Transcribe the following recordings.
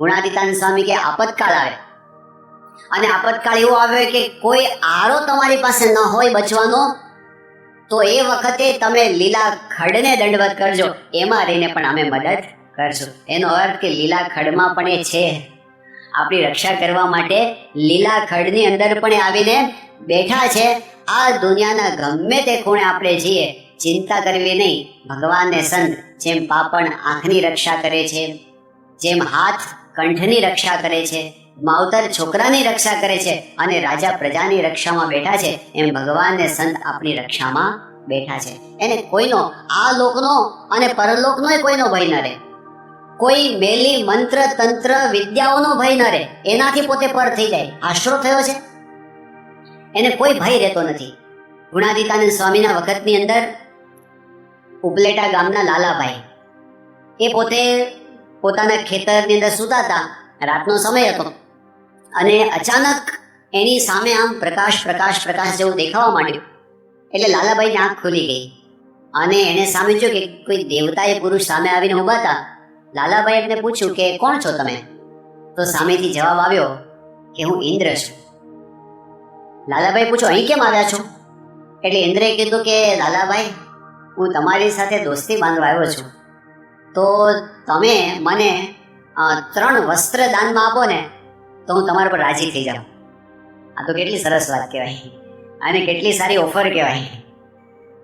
ગુણાતીતાન સ્વામી કે આપતકાળ આવે. અને આપતકાળ એવો આવે કે કોઈ આરો તમારી પાસે ન હોય બચવાનો, તો એ વખતે તમે લીલા ખડને દંડવત કરજો. એમાં રહીને પણ અમે મદદ કરશું. એનો અર્થ કે લીલા ખડમાં પણ એ છે. આપણી રક્ષા કરવા માટે લીલા ખડની અંદર પણ આવીને બેઠા છે. આ દુનિયાના ગમે તે ખૂણે આપણે જઈએ, ચિંતા કરવી નહીં. ભગવાનને સંત જેમ પાપણ આંખની રક્ષા કરે છે, જેમ હાથ કંઠની રક્ષા કરે છે, માવતર છોકરાની રક્ષા કરે છે અને રાજા પ્રજાની રક્ષામાં બેઠા છે. એમ ભગવાનને સંત આપણી રક્ષામાં બેઠા છે. એને કોઈનો, આ લોકનો અને પરલોકનો કોઈનો ભય ન રહે. કોઈ મેલી મંત્ર, તંત્ર, વિદ્યાઓનો ભય ન રહે. એનાથી પોતે પર થઈ જાય. આશરો થયો છે. એને કોઈ ભય રહેતો નથી. ગુણાદિતાનંદ સ્વામીના વખતની અંદર ઉપલેટા ગામના લાલાભાઈ એ પોતે પોતાના ખેતરની અંદર સૂતા હતા રાતનો સમય હતો. અને અચાનક એની સામે આમ પ્રકાશ પ્રકાશ પ્રકાશ જેવું દેખાવા માંડ્યું. એટલે લાલાબાઈની આંખ ખુલી ગઈ. અને એને સામે જો કે કોઈ દેવતાએ પુરુષ સામે આવીને ઊભા હતા, લાલાભાઈ એમને પૂછ્યું કે કોણ છો તમે? તો સામેથી જવાબ આવ્યો કે હું ઇન્દ્ર છું. લાલાભાઈ પૂછો અહીં કેમ આવ્યા છો? એટલે ઇન્દ્રે કીધું કે, લાલાભાઈ, હું તમારી સાથે દોસ્તી બાંધવા આવ્યો છું. તો તમે મને ત્રણ વસ્ત્ર દાનમાં આપો ને, તો હું તમારા પર રાજી થઈ જાઉં. આ તો કેટલી સરસ વાત કહેવાય. અને કેટલી સારી ઓફર કહેવાય.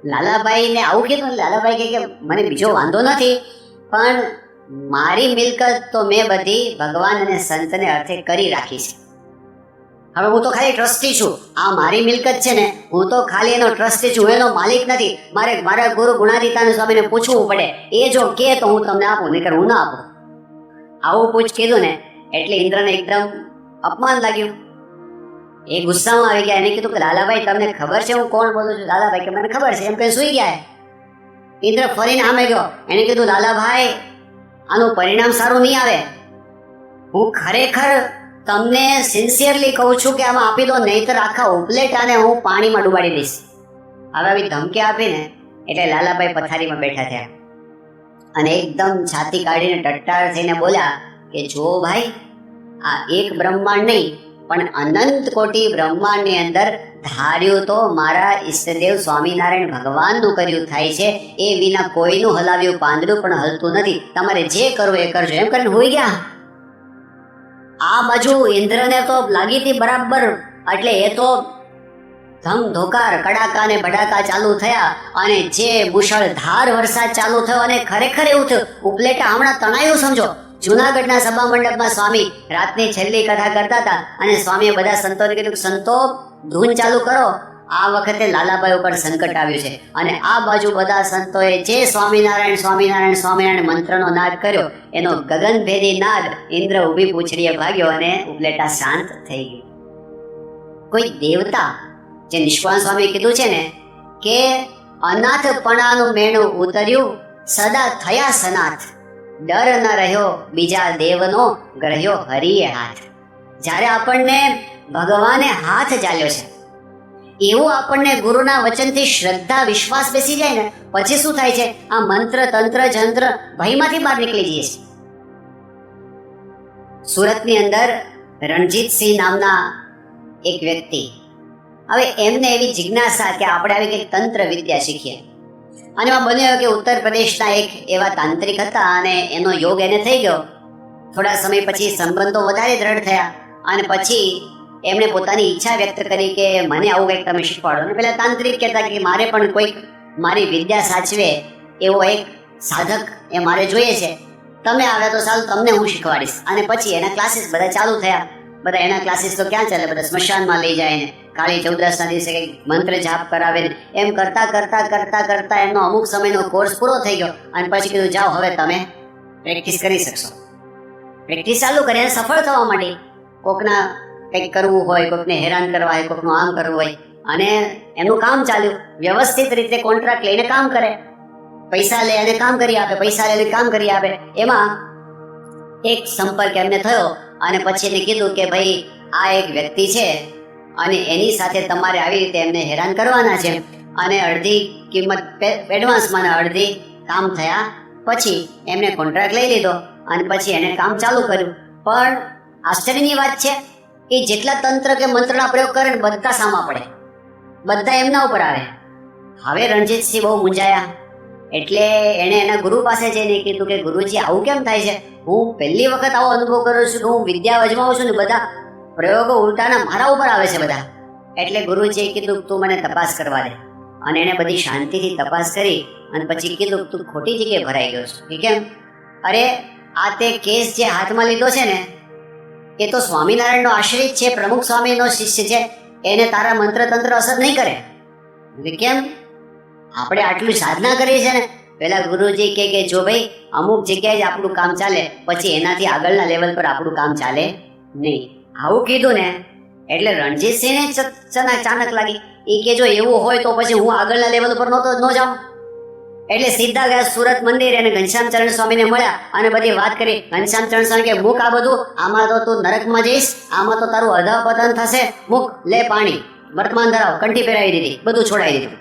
લાલાભાઈને આવું કીધું લાલાભાઈ કે, મને બીજો વાંધો નથી, પણ મારી મિલકત તો મેં બધી ભગવાન અને સંતને અર્થે કરી રાખી છે. હવે હું તો ખાલી ટ્રસ્ટી છું. આ મારી મિલકત છે ને, હું તો ખાલી એનો ટ્રસ્ટી છું એનો માલિક નથી. મારે મારા ગુરુ ગુણાદિતાને સ્વામીને પૂછવું પડે. એ જો કે તો હું તમને આપું, નહીં હું ના આપું. આવું પૂછ કીધું ને, એટલે ઇન્દ્રને એકદમ અપમાન લાગ્યું. એ ગુસ્સામાં આવી ગયા. એને કીધું કે, લાલાભાઈ, તમને ખબર છે હું કોણ બોલું છું? લાલાભાઈ કે, મને ખબર છે. એમ કઈ સુઈ ગયા ઇન્દ્ર ફરીને આમે ગયો. એને કીધું, લાલાભાઈ, આનું પરિણામ સારું નહીં આવે. હું ખરેખર તમને સિન્સિયરલી કહું છું કે આમાં આપી દો, નહીતર આખા ઉપલેટાને હું પાણીમાં ડુબાડી દઈશ. હવે આવી ધમકી આપીને એટલે લાલાભાઈ પથારીમાં બેઠા થયા. અને એકદમ છાતી કાઢીને ટટ્ટાર થઈને બોલ્યા કે, જો ભાઈ, આ એક બ્રહ્માંડ નહીં, પણ અનંત કોટી બ્રહ્માંડની અંદર ધાર્યું તો મારા ઈષ્ટદેવ સ્વામિનારાયણ ભગવાનનું કર્યું થાય છે, એ વિના કોઈનું હલાવ્યું પાંદડું પણ હલતું નથી. તમારે જે કરવું એ કરજો. એમ કરીને હોઈ ગયા. આ બાજુ ઇન્દ્રને તો લાગી હતી બરાબર, એટલે એ તો ધમ ધોકાર, કડાકા ને ભડાકા ચાલુ થયા અને જે મુશળધાર વરસાદ ચાલુ થયો અને ખરેખર એવું થયું, ઉપલેટા હમણાં તણાયું સમજો. જુનાગઢના સભા મંડપમાં સ્વામી રાતની છેલ્લી કથા કરતા હતા અને સ્વામીએ બધા સંતોને કીધું સંતો, ધૂન ચાલુ કરો. આ વખતે લાલાભાઈ ઉપર સંકટ આવ્યું છે. અને આ બાજુ બધા સંતોએ જે સ્વામિનારાયણ સ્વામિનારાયણ સ્વામિનારાયણ મંત્રનો નાદ કર્યો એનો ગગનભેદી નાદ ઇન્દ્ર ઊભી પૂછડીએ ભાગ્યો અને ઉપલેટા શાંત થઈ ગયું. કોઈ દેવતા જે નિષ્કાળ સ્વામી કીધું છે ને કે અનાથપણાનું મેણું ઉતર્યું સદા થયા સનાથ ડર ન રહ્યો બીજા દેવનો ગ્રહ્યો હરિએ હાથ. જ્યારે આપણને ભગવાને હાથ ચાલ્યો છે એવું આપણને ગુરુના વચનથી શ્રદ્ધા, વિશ્વાસ બેસી જાય ને, પછી શું થાય છે? આ મંત્ર, તંત્ર, જંત્ર ભયમાંથી બહાર નીકળી જઈએ છીએ. સુરતની અંદર રણજીતસિંહ નામના એક વ્યક્તિ. હવે એમને એવી જિજ્ઞાસા કે આપણે આવી કંઈક તંત્ર વિદ્યા શીખીએ. અને એમાં બન્યો કે ઉત્તર પ્રદેશના એક એવા તાંત્રિક હતા અને એનો યોગ એને થઈ ગયો. થોડા સમય પછી સંબંધો વધારે દ્રઢ થયા અને પછી એમણે પોતાની ઈચ્છા વ્યક્ત કરી કે મને આવું કંઈક તમે શીખવાડો. અને પેલા તાંત્રિક કહેતા કે મારે પણ કોઈક મારી વિદ્યા સાચવે એવો એક સાધક એ મારે જોઈએ છે. તમે આવ્યા તો સારું, તમને હું શીખવાડીશ. અને પછી એના ક્લાસીસ બધા ચાલુ થયા. બધા એના ક્લાસીસ તો ક્યાં ચાલે? બધા સ્મશાનમાં લઈ જાય ને, કાળી ચૌદસના દિવસે કંઈક મંત્ર જાપ કરાવે એમ કરતા કરતા કરતા કરતા એમનો અમુક સમયનો કોર્સ પૂરો થઈ ગયો. અને પછી કીધું, જાઓ, હવે તમે પ્રેક્ટિસ કરી શકશો. પ્રેક્ટિસ ચાલુ કરી અને સફળ થવા માટે કોકના કંઈક કરવું હોય કોઈકને હેરાન કરવા હોય કોઈકનું આમ કરવું હોય. અને એનું કામ ચાલ્યું. વ્યવસ્થિત રીતે કોન્ટ્રાક્ટ લઈને કામ કરે. પૈસા લે અને કામ કરી આપે, પૈસા લઈને કામ કરી આપે. એમાં એક સંપર્ક એમને થયો અને પછી એને કીધું કે ભાઈ, આ એક વ્યક્તિ છે અને એની સાથે તમારે આવી રીતે એમને હેરાન કરવાના છે. અને અડધી કિંમત એડવાન્સમાં અડધી કામ થયા પછી એમને કોન્ટ્રાક્ટ લઈ લીધો અને પછી એને કામ ચાલુ કર્યું. પણ આશ્ચર્યની વાત છે કે જેટલા તંત્ર કે મંત્રના પ્રયોગ કરે ને બધા સામા પડે. બધા એમના ઉપર આવે. હવે રણજીતસિંહ બહુ મૂંઝાયા. એટલે એણે એના ગુરુ પાસે જઈને કીધું કે, ગુરુજી, આવું કેમ થાય છે? હું પહેલી વખત આવો અનુભવ કરું છું કે હું વિદ્યા અજમાવું છું ને બધા પ્રયોગો ઉલટાના મારા ઉપર આવે છે બધા. એટલે ગુરુજીએ કીધું, તું મને તપાસ કરવા દે. અને એણે બધી શાંતિથી તપાસ કરી અને પછી કીધું, તું ખોટી જગ્યાએ ભરાઈ ગયો છું. કે કેમ? અરે, આ તે કેસ જે હાથમાં લીધો છે ને એ તો સ્વામિનારાયણનો આશ્રિત છે, પ્રમુખ સ્વામીનો શિષ્ય છે. એને તારા મંત્ર તંત્ર અસર નહીં કરે. કેમ? આપણે આટલું સાધના કરીએ છે ને, પેલા ગુરુજી કે કે, જો ભાઈ, અમુક જગ્યાએ જ આપણું કામ ચાલે, પછી એનાથી આગળના લેવલ પર આપણું કામ ચાલે નહીં. આવું કીધું ને, એટલે રણજીતસિંહને ચાનક લાગી. એ કે જો એવું હોય તો પછી હું આગળના લેવલ પર નહોતો, ન જાઉં. એટલે સીધા ગયા સુરત મંદિર અને ઘનશ્યામ ચરણ સ્વામીને મળ્યા અને બધી વાત કરી. ઘનશ્યામ ચરણ સ્વામી કે મુખ આ બધું, આમાં તો તું નરકમાં જઈશ, આમાં તો તારું અધઃપતન થશે. મુક, લે પાણી. વર્તમાન ધરાવ, કંઠી પહેરાવી દીધી, બધું છોડાવી દીધું.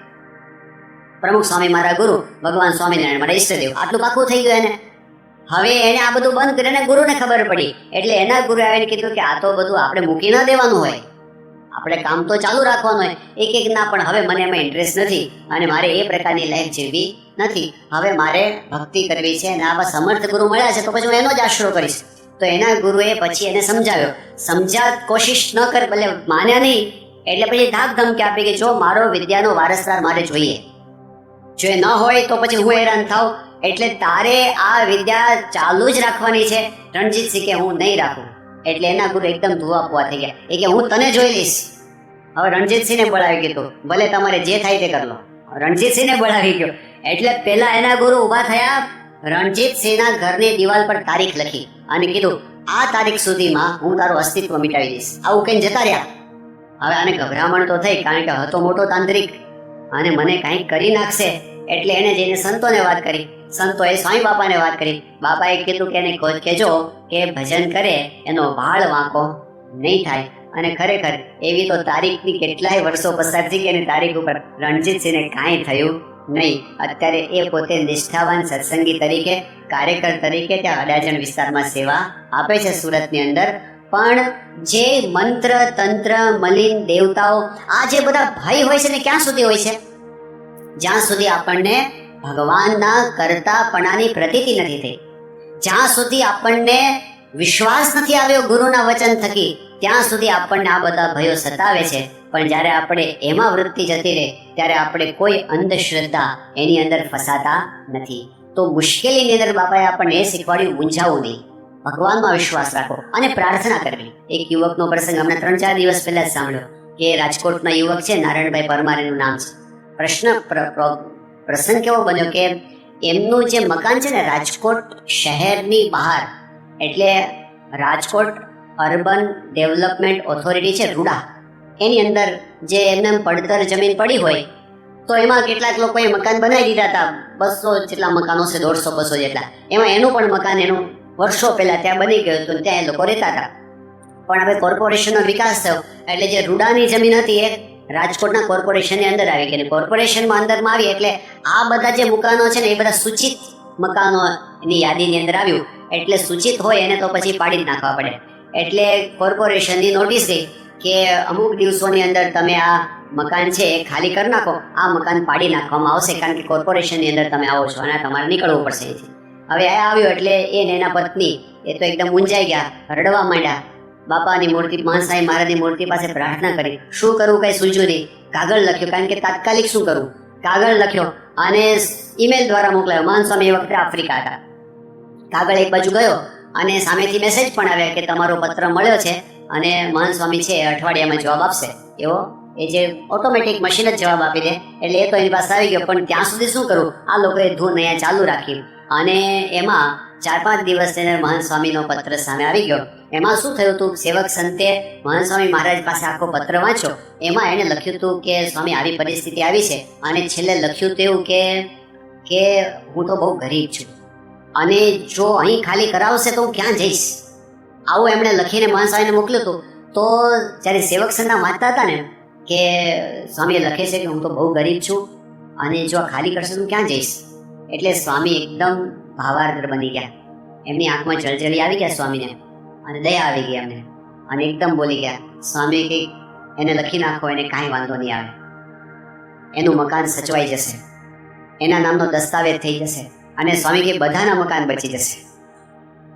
પ્રમુખ સ્વામી મારા ગુરુ, ભગવાન સ્વામિનારાયણ મારા ઈષ્ટદેવ આટલું પાકું થઈ ગયું એને. હવે એને આ બધું બંધ કરીને ગુરુને ખબર પડી. એટલે એના ગુરુ આવીને કીધું કે, આ તો બધું આપણે મૂકી ના દેવાનું હોય. આપણે કામ તો ચાલુ રાખવાનું હોય. એક એક ના પણ હવે મને એમાં ઇન્ટરેસ્ટ નથી. અને મારે એ પ્રકારની લાઈફ જીવવી નથી. હવે મારે ભક્તિ કરવી છે અને આવા સમર્થ ગુરુ મળ્યા છે, તો પછી હું એનો જ આશરો કરીશ. તો એના ગુરુએ પછી એને સમજાવ્યો. સમજા કોશિશ ન કર, ભલે માન્યા નહીં. એટલે પછી ધાક ધમકી આપી કે જો મારો વિદ્યાનો વારસદાર મારે જોઈએ. જો એ ન હોય તો પછી હું હેરાન થાવ એટલે તારે આ વિદ્યા ચાલુ જ રાખવાની છે. રણજીતસિંહ કે હું નહીં રાખું. એટલે એના ગુરુ એકદમ ધુઆ પુઆ થઈ ગયા. એ કે હું તને જોઈ લઈશ. હવે રણજીતસિંહને બોલાવી કીધું ભલે તમારે જે થાય તે કરી લો. રણજીતસિંહને બોલાવી ગયો. એટલે પેલા એના ગુરુ ઊભા થયા રણજીતસિંહના ઘરની દિવાલ પર તારીખ લખી અને કીધું, આ તારીખ સુધીમાં હું તારું અસ્તિત્વ મિટાવી દઈશ. આવું કઈ જતા રહ્યા. હવે આને ગભરામણ તો થઈ, કારણ કે હતો મોટો તાંત્રિક. અને મને કાંઈક કરી નાખશે એટલે એને જઈને સંતોને વાત કરી. સંતોએ સ્વામી બાપાને વાત કરી. બાપાએ કીધું કે એને કહો- કહેજો કે ભજન કરે, એનો ભાળ વાંકો નહીં થાય. અને ખરેખર એવી તો તારીખની કેટલાય વર્ષો પસાર થઈ કે એની તારીખ ઉપર રણજીતસિંહને કાંઈ થયું નહીં. અત્યારે એ પોતે નિષ્ઠાવાન સત્સંગી તરીકે, કાર્યકર તરીકે ત્યાં અડાજણ વિસ્તારમાં સેવા આપે છે સુરતની અંદર. પણ જે મંત્ર, તંત્ર, મલિન દેવતાઓ આ જે બધા ભય હોય છે ને, ક્યાં સુધી હોય છે? જ્યાં સુધી આપણને ભગવાનના કરતાપણાની પ્રતીતિ નથી થઈ, જ્યાં સુધી આપણને વિશ્વાસ નથી આવ્યો ગુરુના વચન થકી, ત્યાં સુધી આપણને આ બધા ભયો સતાવે છે. પણ જ્યારે આપણે એમાં વૃત્તિ જતી રહે, ત્યારે આપણે કોઈ અંધશ્રદ્ધા એની અંદર ફસાતા નથી. તો મુશ્કેલીની અંદર બાપાએ આપણને એ શીખવાડ્યું, મૂંઝાવું નહીં. ભગવાનમાં વિશ્વાસ રાખો અને પ્રાર્થના કરવી. એક યુવકનો પ્રસંગ હમણાં ત્રણ ચાર દિવસ પહેલા સાંભળ્યો, કે રાજકોટના યુવક છે, નારાયણભાઈ પરમાર એનું નામ છે. પ્રશ્ન પ્ર- પ્ર- પ્રસંગ કેવો બન્યો કે એમનું જે મકાન છે ને, રાજકોટ શહેરની બહાર, એટલે રાજકોટ અર્બન ડેવલપમેન્ટ ઓથોરિટી છે, રૂડા. એની અંદર જે એમને પડતર જમીન પડી હોય, તો એમાં કેટલાક લોકોએ મકાન બનાવી દીધા હતા. બસો જેટલા મકાનો છે, દોઢસો, બસો જેટલા. એમાં એનું પણ મકાન એનું વર્ષો પહેલાં ત્યાં બની ગયું હતું, ત્યાં એ લોકો રહેતા હતા. પણ હવે કોર્પોરેશનનો વિકાસ થયો. એટલે જે રૂડાની જમીન હતી એ રાજકોટના કોર્પોરેશનની અંદર આવી ગઈ. કોર્પોરેશનમાં અંદરમાં આવી એટલે આ બધા જે મકાનો છે ને, એ બધા સૂચિત મકાનોની યાદીની અંદર આવ્યું. એટલે સૂચિત હોય એને તો પછી પાડી જ નાખવા પડે. એટલે કોર્પોરેશનની નોટિસ ગઈ. કે અમુક દિવસોની અંદર તમે આ મકાન છે એ ખાલી કરી નાખો. આ મકાન પાડી નાખવામાં આવશે કારણ કે કોર્પોરેશનની અંદર તમે આવો છો અને તમારે નીકળવું પડશે હવે આ આવ્યો એટલે એ એના પત્ની એ તો એકદમ ઊંચાઈ ગયા રડવા માંડ્યા. બાપાની મૂર્તિ મહાસાઈ મહારાજની મૂર્તિ પાસે પ્રાર્થના કરી. શું કરવું કઈ સૂઝ્યું નહીં. કાગળ લખ્યો, કારણ કે તાત્કાલિક શું કરવું કાગળ લખ્યો અને ઈમેલ દ્વારા મોકલાયો. સ્વામી એ વખતે આફ્રિકા હતા. કાગળ એક બાજુ ગયો અને સામેથી મેસેજ પણ આવ્યા કે તમારો પત્ર મળ્યો છે. અને મહાન સ્વામી છે અઠવાડિયામાં જવાબ આપશે. એવો? એ જે ઓટોમેટિક મશીન જ જવાબ આપી દે. એટલે એ તો એની પાસે આવી ગયો. પણ ત્યાં સુધી શું કરવું આ લોકોએ ધૂન અહીંયા ચાલુ રાખી અને એમાં ચાર પાંચ દિવસ એને મહાન સ્વામીનો પત્ર સામે આવી ગયો. એમાં શું થયું હતું સેવક સંતે મહાન સ્વામી મહારાજ પાસે આખો પત્ર વાંચ્યો. એમાં એણે લખ્યું હતું કે સ્વામી આવી પરિસ્થિતિ આવી છે. અને છેલ્લે લખ્યું હતું કે કે હું તો બહુ ગરીબ છું. અને જો અહીં ખાલી કરાવશે તો હું ક્યાં જઈશ? આવું એમણે લખીને મહાન સ્વામીને મોકલ્યું હતું, તો જ્યારે સેવક સંતના વાંચતા હતા ને, કે સ્વામીએ લખે છે કે હું તો બહુ ગરીબ છું, અને જો આ ખાલી કરશે તો હું ક્યાં જઈશ? એટલે સ્વામી એકદમ ભાવાર્દ્ર બની ગયા. એમની આંખમાં જળજળી આવી ગયા સ્વામીને, અને દયા આવી ગઈ એમને. અને એકદમ બોલી ગયા, સ્વામી, કંઈક એને લખી નાખો, એને કાંઈ વાંધો નહીં આવે. એનું મકાન સચવાઈ જશે. એના નામનો દસ્તાવેજ થઈ જશે. અને સ્વામી કે બધાના મકાન બચી જશે.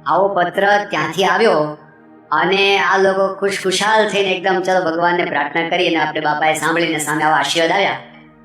આવો પત્ર ત્યાંથી આવ્યો અને આ લોકો ખુશખુશાલ થઈને એકદમ, ચલો ભગવાનને પ્રાર્થના કરી અને આપણે બાપાએ સાંભળીને સામે આવા આશીર્વાદ આવ્યા.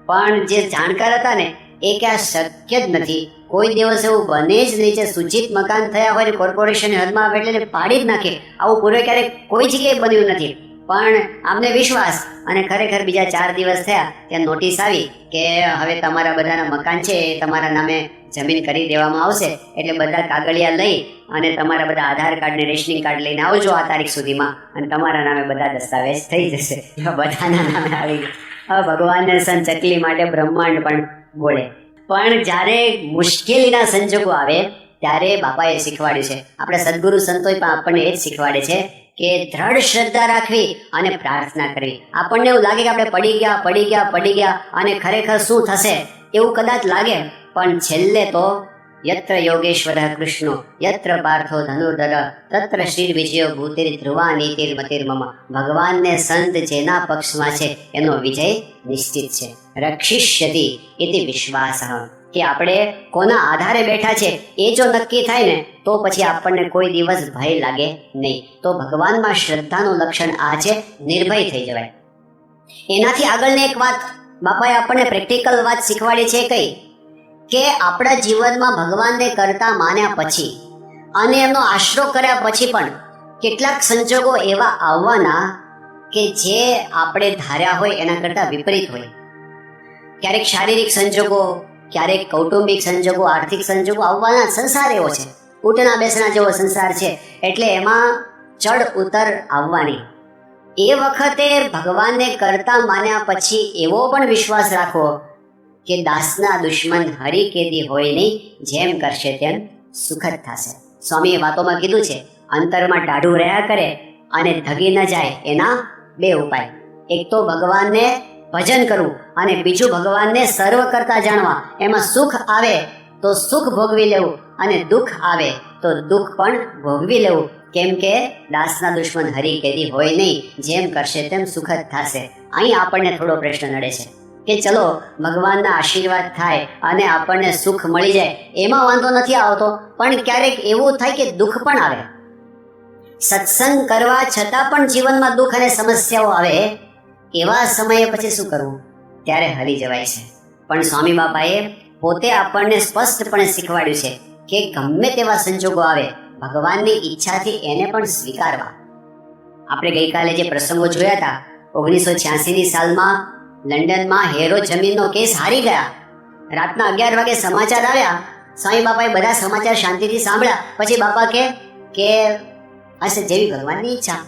પણ જે જાણકાર હતા ને, એ કે આ શક્ય જ નથી. કોઈ દિવસ એવું બને જ નહીં જે સૂચિત મકાન થયા હોય ને કોર્પોરેશનની હદમાં એટલે પાડી જ નાખે. આવું પૂર્વે ક્યારેક કોઈ જગ્યાએ બન્યું નથી. પણ આમને વિશ્વાસ. અને ખરેખર બીજા ચાર દિવસ થયા, ત્યાં નોટિસ આવી કે હવે તમારા બધાના મકાન છે, એ તમારા નામે જમીન કરી દેવામાં આવશે. એટલે બધા કાગળિયા લઈ અને તમારા બધા આધાર કાર્ડ ને રેશનિંગ કાર્ડ લઈને આવજો આ તારીખ સુધીમાં. અને તમારા નામે બધા દસ્તાવેજ થઈ જશે. બધાના નામે આવી ગયા. ભગવાનને સન ચકલી માટે બ્રહ્માંડ પણ બોલે. પણ જ્યારે મુશ્કેલીના સંજોગો આવે, ત્યારે બાપાએ શીખવાડ્યું છે. આપણે સદગુરુ સંતોય પણ આપણને એ જ શીખવાડે છે કે દ્રઢ શ્રદ્ધા રાખવી અને પ્રાર્થના કરવી. આપણને એવું લાગે કે આપણે પડી ગયા પડી ગયા પડી ગયા અને ખરેખર શું થશે એવું કદાચ લાગે. પણ છેલ્લે તો યત્ર યોગેશ્વર કૃષ્ણો, યત્ર પાર્થો ધનુર્ધર, તત્ર શ્રી વિજયો ભૂતિર ધ્રુવા નીતિર મતિર ભગવાનને સંત જેના પક્ષમાં છે એનો વિજય નિશ્ચિત છે. રક્ષિષ્યતિ ઇતિ વિશ્વાસ. કે આપણે કોના આધારે બેઠા છે, એ જો નક્કી થાય ને, તો પછી આપણને કોઈ દિવસ ભય લાગે નહીં. તો ભગવાનમાં શ્રદ્ધાનું લક્ષણ આ છે, નિર્ભય થઈ જવાય. એનાથી આગળની એક વાત, બાપાએ આપણને પ્રેક્ટિકલ વાત શીખવાડી છે કઈ? કે આપણા જીવનમાં ભગવાનને કરતા માન્યા પછી અને એમનો આશરો કર્યા પછી પણ કેટલાક સંજોગો એવા આવવાના કે જે આપણે ધાર્યા હોય એના કરતા વિપરીત હોય. ક્યારેક શારીરિક સંજોગો ક્યારેક કૌટુંબિક સંજોગો, આર્થિક સંજોગો આવવાના સંસાર એવો છે. ઉઠના બેસના જેવો સંસાર છે. એટલે એમાં ચડ ઉતર આવવાની. એ વખતે ભગવાનને કરતા માન્યા પછી એવો પણ વિશ્વાસ રાખવો કે દાસના દુશ્મન હરી કેદી હોય નહીં, જેમ કરશે તેમ સુખદ થશે. સ્વામીએ વાતોમાં કીધું છે, અંતરમાં ટાઢું રહ્યા કરે અને ધગી ન જાય એના બે ઉપાય. એક તો ભગવાનને ભજન કરવું અને બીજું ભગવાનને સર્વ કરતા જાણવા એમાં સુખ આવે, તો સુખ ભોગવી લેવું અને દુઃખ આવે, તો દુઃખ પણ ભોગવી લેવું. કેમ કે દાસના દુશ્મન હરી કેદી હોય નહીં, જેમ કરશે તેમ સુખ જ થશે. અહીં આપણને થોડો પ્રશ્ન નડે છે કે ચલો, ભગવાનના આશીર્વાદ થાય અને આપણને સુખ મળી જાય, એમાં વાંધો નથી આવતો, પણ ક્યારેક એવું થાય કે દુઃખ પણ આવે. સત્સંગ કરવા છતાં પણ જીવનમાં દુઃખ અને સમસ્યાઓ આવે એવા સમયે પછી શું કરવું ત્યારે હરી જવાય છે. પણ સ્વામી બાપાએ પોતે આપણને સ્પષ્ટપણે શીખવાડ્યું છે કે ગમે તેવા સંજોગો આવે, ભગવાનની ઈચ્છાથી એને પણ સ્વીકારવા. આપણે ગઈકાલે જે પ્રસંગો જોયા હતા ઓગણીસો છ્યાસીની સાલમાં લંડનમાં હેરો જમીનનો કેસ હારી ગયા. રાતના અગિયાર વાગે સમાચાર આવ્યા. સ્વામી બાપાએ બધા સમાચાર શાંતિથી સાંભળ્યા. પછી બાપા કે હશે જેવી ભગવાનની ઈચ્છા.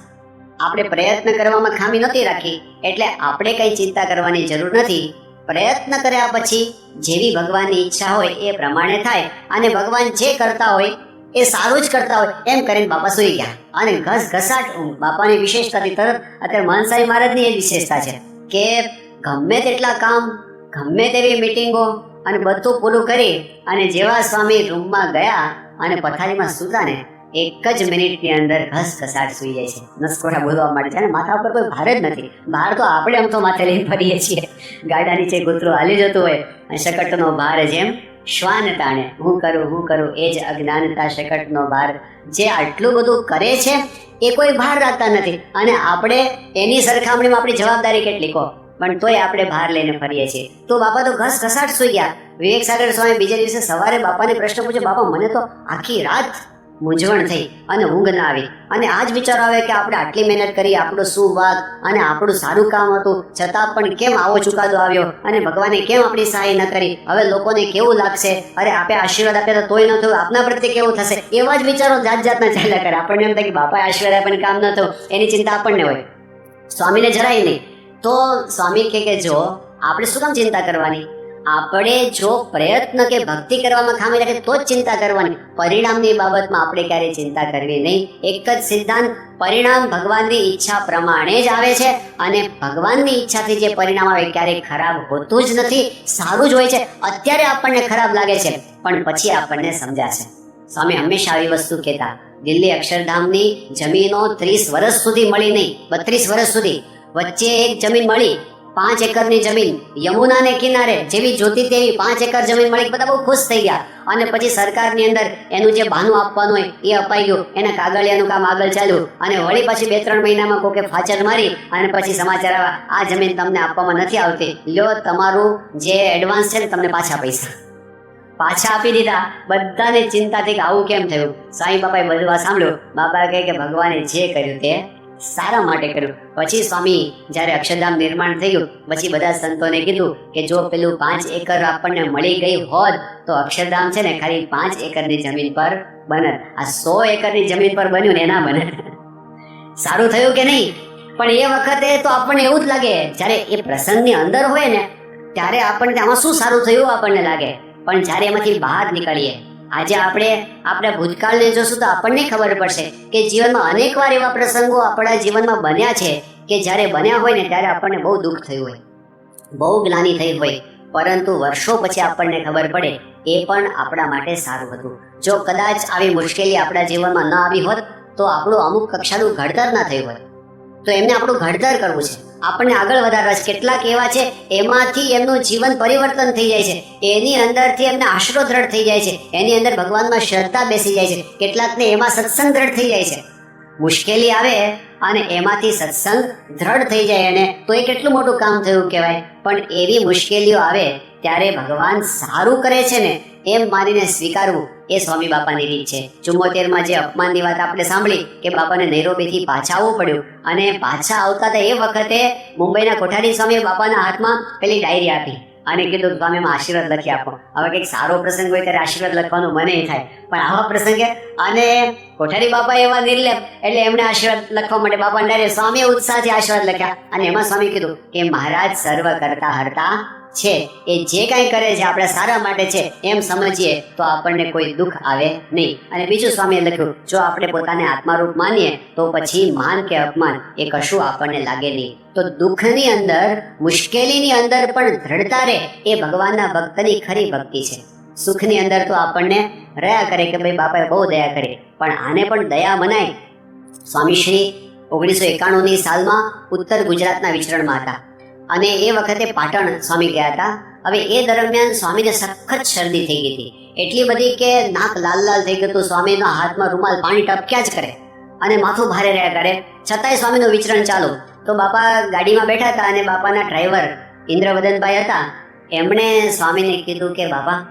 આપણે પ્રયત્ન કરવામાં ખામી નથી રાખી, એટલે આપણે કઈ ચિંતા કરવાની જરૂર નથી. પ્રયત્ન કર્યા પછી જેવી ભગવાનની ઈચ્છા હોય એ પ્રમાણે થાય અને ભગવાન જે કરતા હોય એ સારું જ કરતા હોય એમ કરીને બાપા સુઈ ગયા. અને ઘસ ઘસાટ બાપાની વિશેષતાથી તરત અત્યારે માનસાઈ મહારાજની એ વિશેષતા છે કે ગમે તેટલા કામ, ગમે તેવી મીટિંગો અને બધું પૂરું કરી અને જેવા સ્વામી રૂમમાં ગયા અને પથારીમાં સૂતા ને એક જ મિનિટની અંદર ઘસ ઘસાટ સૂઈ જાય છે. નસકોટા બોલવા માંડે છે અને માથા ઉપર કોઈ ભાર જ નથી. બહાર તો આપણે આમ તો માથે લઈને ફરીએ છીએ. ગાડા નીચે કૂતરો હાલી જતું હોય અને શકટનો ભાર જેમ શ્વાન તાણે. હું કરું હું કરું એ જ અજ્ઞાનતા શકટનો ભાર. જે આટલું બધું કરે છે એ કોઈ ભાર રાખતા નથી. અને આપણે એની સરખામણીમાં આપણી જવાબદારી કેટલી કહો? પણ તોય આપણે ભાર લઈને ફરીએ છીએ. તો બાપા તો ઘસ ઘસાટ સુઈ ગયા. વિવેક સાગર સ્વામી બીજા દિવસે સવારે બાપાને પ્રશ્ન પૂછ્યો, બાપા, મને તો આખી રાત મૂંઝવણ થઈ. અને ઊંઘ ના આવી. અને આ જ વિચાર આવે કે આપણે આટલી મહેનત કરી આપણું શું વાત અને આપણું સારું કામ હતું. છતાં પણ કેમ આવો ચુકાદો આવ્યો અને ભગવાને કેમ આપણી સહાય ન કરી? હવે લોકોને કેવું લાગશે? અરે આપે આશીર્વાદ આપ્યા તો તોય ન થયું. આપના પ્રત્યે કેવું થશે? એવા જ વિચારો જાત જાતના ચાલ્યા કરે. આપણને એમ થાય કે બાપાએ આશીર્વાદ આપ્યા કામ ન થયું. એની ચિંતા આપણને હોય. સ્વામીને જરાય નહીં. તો સ્વામી કે જો આપણે શું કામ ચિંતા કરવાની? આપણે જો પ્રયત્ન કે ભક્તિ કરવામાં ખામી રાખે તો જ ચિંતા કરવાની. પરિણામની બાબતમાં આપણે ક્યારેય ચિંતા કરવી નહીં. એક જ સિદ્ધાંત, પરિણામ ભગવાનની ઈચ્છા પ્રમાણે જ આવે છે અને ભગવાનની ઈચ્છાથી જે પરિણામ આવે ક્યારેય ખરાબ હોતું જ નથી, સારું જ હોય છે. અત્યારે આપણને ખરાબ લાગે છે, પણ પછી આપણને સમજાશે. સ્વામી હંમેશા આવી વસ્તુ કહેતા, દિલ્હી અક્ષરધામની જમીનો ત્રીસ વર્ષ સુધી મળી નહીં, બત્રીસ વર્ષ સુધી. વચ્ચે એક જમીન મળી પાંચ એકરની જમીન યમુનાને કિનારે જેવી જોતી તેવી પાંચ એકર જમીન મળી બધા બહુ ખુશ થઈ ગયા. અને પછી સરકારની અંદર એનું જે બાનું આપવાનું હોય એ અપાઈ ગયું. એના કાગળિયાનું કામ આગળ ચાલ્યું. અને વળી પછી બે ત્રણ મહિનામાં કોકે ફાચર મારી અને પછી સમાચાર આવ્યા, આ જમીન તમને આપવામાં નથી આવતી. લ્યો તમારું જે એડવાન્સ છે ને તમને પાછા પૈસા. પાછા આપી દીધા. બધાને ચિંતા થઈ કે આવું કેમ થયું? સાંઈ બાપાએ બધું સાંભળ્યું. બાપા કહે કે ભગવાને જે કર્યું તે સારા માટે કર્યું. પછી સ્વામી, જ્યારે અક્ષરધામ નિર્માણ થયું, પછી બધા સંતોને કીધું કે જો પેલું પાંચ એકર આપણને મળી ગઈ હોત, તો અક્ષરધામ છે ને ખાલી પાંચ એકરની જમીન પર બનત આ સો એકરની જમીન પર બન્યું ને એના બને. સારું થયું કે નહીં? પણ એ વખતે તો આપણને એવું જ લાગે, જ્યારે એ પ્રસંગની અંદર હોય ને, ત્યારે આપણને આમાં શું સારું થયું આપણને લાગે. પણ જ્યારે એમાંથી બહાર નીકળીએ આજે આપણે આપણા ભૂતકાળને જોશું તો આપણને ખબર પડશે કે જીવનમાં અનેકવાર એવા પ્રસંગો આપણા જીવનમાં બન્યા છે કે જ્યારે બન્યા હોય ને ત્યારે આપણને બહુ દુઃખ થયું હોય. બહુ ગ્લાની થઈ હોય. પરંતુ વર્ષો પછી આપણને ખબર પડે એ પણ આપણા માટે સારું હતું. જો કદાચ આવી મુશ્કેલી આપણા જીવનમાં ન આવી હોત તો આપણું અમુક કક્ષાનું ઘડતર ના થયું હોત. તો એમને આપણું ઘડતર કરવું છે. આપણને આગળ વધારવા છે. કેટલાક એવા છે, એમાંથી એમનું જીવન પરિવર્તન થઈ જાય છે. એની અંદરથી એમને આશરો દ્રઢ થઈ જાય છે. એની અંદર ભગવાનમાં શ્રદ્ધા બેસી જાય છે. કેટલાકને એમાં સત્સંગ દ્રઢ થઈ જાય છે. મુશ્કેલી આવે અને એમાંથી સત્સંગ દ્રઢ થઈ જાય અને તો એ કેટલું મોટું કામ થયું કહેવાય? પણ એવી મુશ્કેલીઓ આવે ત્યારે ભગવાન સારું કરે છે ને એમ માનીને સ્વીકારવું એ સ્વામી બાપાની રીત છે. ચુમ્મોતેરમાં જે અપમાનની વાત આપણે સાંભળી કે બાપાને નૈરોબીથી પાછા આવવું પડ્યું અને પાછા આવતા હતા એ વખતે મુંબઈના કોઠારી સ્વામીએ બાપાના હાથમાં પેલી ડાયરી આપી અને કીધું સ્વામીમાં આશીર્વાદ લખી આપો. હવે કંઈક સારો પ્રસંગ હોય ત્યારે આશીર્વાદ લખવાનું મને થાય. પણ આવા પ્રસંગે અને કોઠારી બાપા એવા નિર્લેપ એટલે એમણે આશીર્વાદ લખવા માટે બાપાને સ્વામી ઉત્સાહથી આશીર્વાદ લખ્યા અને એમાં સ્વામી કીધું કે મહારાજ સર્વ કરતા હરતા છે. એ જે કાંઈ કરે છે, આપણે સારા માટે છે, એમ સમજીએ તો આપણને કોઈ દુઃખ આવે નહીં. અને બીજું સ્વામીએ લખ્યું, જો આપણે પોતાને આત્મારૂપ માનીએ, તો પછી માન કે અપમાન એ કશું આપણને લાગે નહીં. તો દુઃખની અંદર, મુશ્કેલીની અંદર પણ દ્રઢતા રહે એ ભગવાનના ભક્તની ખરી ભક્તિ છે. સુખની અંદર તો આપણને રહ્યા કરે કે ભાઈ બાપાએ બહુ દયા કરી, પણ આને પણ દયા મનાય. સ્વામી શ્રી ઓગણીસો એકાણુંની સાલમાં ઉત્તર ગુજરાતના વિચરણમાં હતા. અને એ વખતે પાટણ સ્વામી ગયા હતા. હવે એ દરમિયાન સ્વામીને સખત શરદી થઈ ગઈ હતી. એટલી બધી કે નાક લાલ લાલ થઈ ગયું હતું. સ્વામીના હાથમાં રૂમાલ પાણી ટપક્યા જ કરે. અને માથું ભારે રહ્યા કરે. છતાંય સ્વામીનું વિચરણ ચાલુ. તો બાપા ગાડીમાં બેઠા હતા અને બાપાના ડ્રાઈવર ઇન્દ્રવદનભાઈ હતા. એમણે સ્વામીને કીધું કે, બાપા,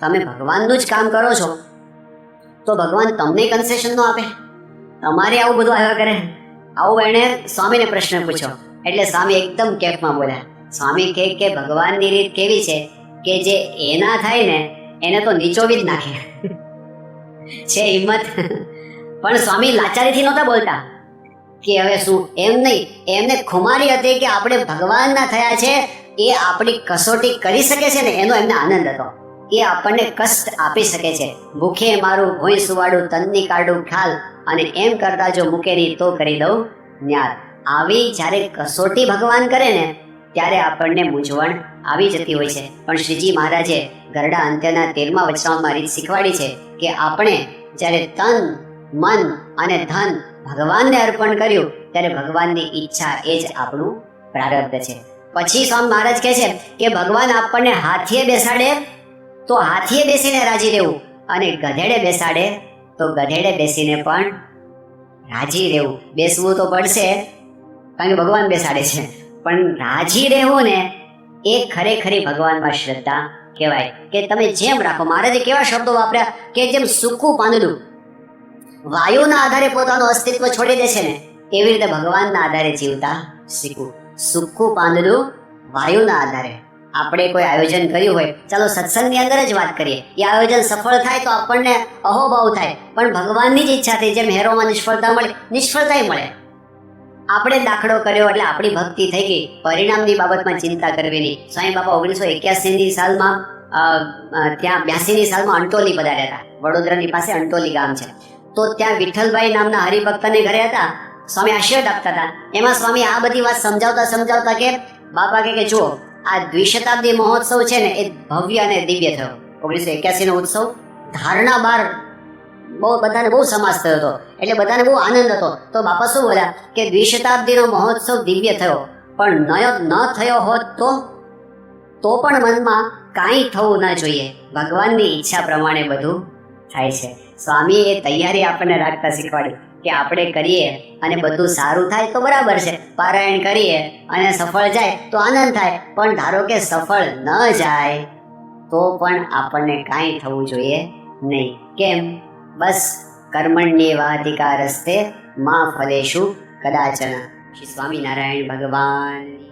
તમે ભગવાનનું જ કામ કરો છો. તો ભગવાન તમને કન્સેશન નો આપે. તમારે આવું બધું આવ્યા કરે. આવું એણે સ્વામીને પ્રશ્ન પૂછ્યો. એટલે સ્વામી એકદમ કેફમાં બોલ્યા, સ્વામી કહે કે ભગવાનની રીત કેવી છે કે જે એના થાય ને, એને તો નીચોવી જ નાખે. છે હિંમત. પણ સ્વામી લાચારીથી નહોતા બોલતા કે હવે શું, એમ નહીં, એમને ખુમારી હતી કે આપણે ભગવાનના થયા છે, એ આપણી કસોટી કરી શકે છે ને, એનો એમને આનંદ હતો. એ આપણને કષ્ટ આપી શકે છે. ભૂખે મારું ભોંય સુવાડું, તનની કાઢું ખ્યાલ, અને એમ કરતા જો મૂકે નહીં તો કરી દઉં ન્યાર. આવી જ્યારે કસોટી ભગવાન કરે ને, ત્યારે આપણને મૂંઝવણ આવી જતી હોય છે. પણ શ્રીજી મહારાજે ગરડા અંત્યના તેરમા વચનામાં રીત શીખવાડી છે કે આપણે જ્યારે તન, મન અને ધન ભગવાનને અર્પણ કર્યું, ત્યારે ભગવાનની ઈચ્છા એ જ આપણું પ્રારબ્ધ છે. પછી સ્વામી મહારાજ કહે છે કે ભગવાન આપણને હાથીએ બેસાડે તો હાથીએ બેસીને રાજી રહેવું અને ગધેડે બેસાડે તો ગધેડે બેસીને પણ રાજી રહેવું. બેસવું તો પડશે કારણ કે ભગવાન બેસાડે છે. પણ રાજી રહેવું ને, એ ખરેખરી ભગવાનમાં શ્રદ્ધા કહેવાય. કે તમે જેમ રાખો, મહારાજે કેવા શબ્દો વાપર્યા કે જેમ સૂકું પાંદડું. વાયુના આધારે પોતાનું અસ્તિત્વ છોડી દે છે ને, એવી રીતે ભગવાનના આધારે જીવતા શીખવું. સૂકું પાંદડું વાયુના આધારે. આપણે કોઈ આયોજન કર્યું હોય, ચાલો સત્સંગની અંદર જ વાત કરીએ. એ આયોજન સફળ થાય તો આપણને અહોભાવ થાય. પણ ભગવાનની જ ઈચ્છા થઈ જેમ હેરોમાં નિષ્ફળતા મળે, નિષ્ફળતાય મળે. આપણે દાખલો કર્યો એટલે આપણી ભક્તિ થઈ ગઈ. પરિણામની બાબતમાં ચિંતા કરવી નહીં સ્વામી બાપા ઓગણીસો એક્યાસીની સાલમાં ત્યાં બ્યાસીની સાલમાં અંટોલી પધાર્યા હતા. વડોદરાની પાસે અંટોલી ગામ છે. તો ત્યાં વિઠ્ઠલભાઈ નામના હરિભક્તને ઘરે હતા. સ્વામી આશીર્વાદ આપતા હતા. એમાં સ્વામી આ બધી વાત સમજાવતા સમજાવતા કે, બાપા કે જુઓ, આ દ્વિશતાબ્દી મહોત્સવ છે ને, એ ભવ્ય અને દિવ્ય થયો. ઓગણીસો એક્યાસી નો ઉત્સવ ધારણા બાર બહુ બધાને બહુ સમાસ થયો હતો. એટલે બધાને બહુ આનંદ હતો. તો બાપા શું બોલ્યા કે દ્વિશતાબ્દીનો મહોત્સવ દિવ્ય થયો. પણ નયો ન થયો હોત તો? તો પણ મનમાં કાંઈ થવું ન જોઈએ. ભગવાનની ઈચ્છા પ્રમાણે બધું થાય છે. સ્વામીએ એ તૈયારી આપણને રાખતા શીખવાડી કે આપણે કરીએ અને બધું સારું થાય તો બરાબર છે. પારાયણ કરીએ અને સફળ જાય તો આનંદ થાય. પણ ધારો કે સફળ ન જાય તો પણ આપણને કાંઈ થવું જોઈએ નહીં. કેમ? બસ કર્મણ્યેવાધિકારસ્તે મા ફલેશુ કદાચન શ્રી સ્વામિનારાયણ ભગવાન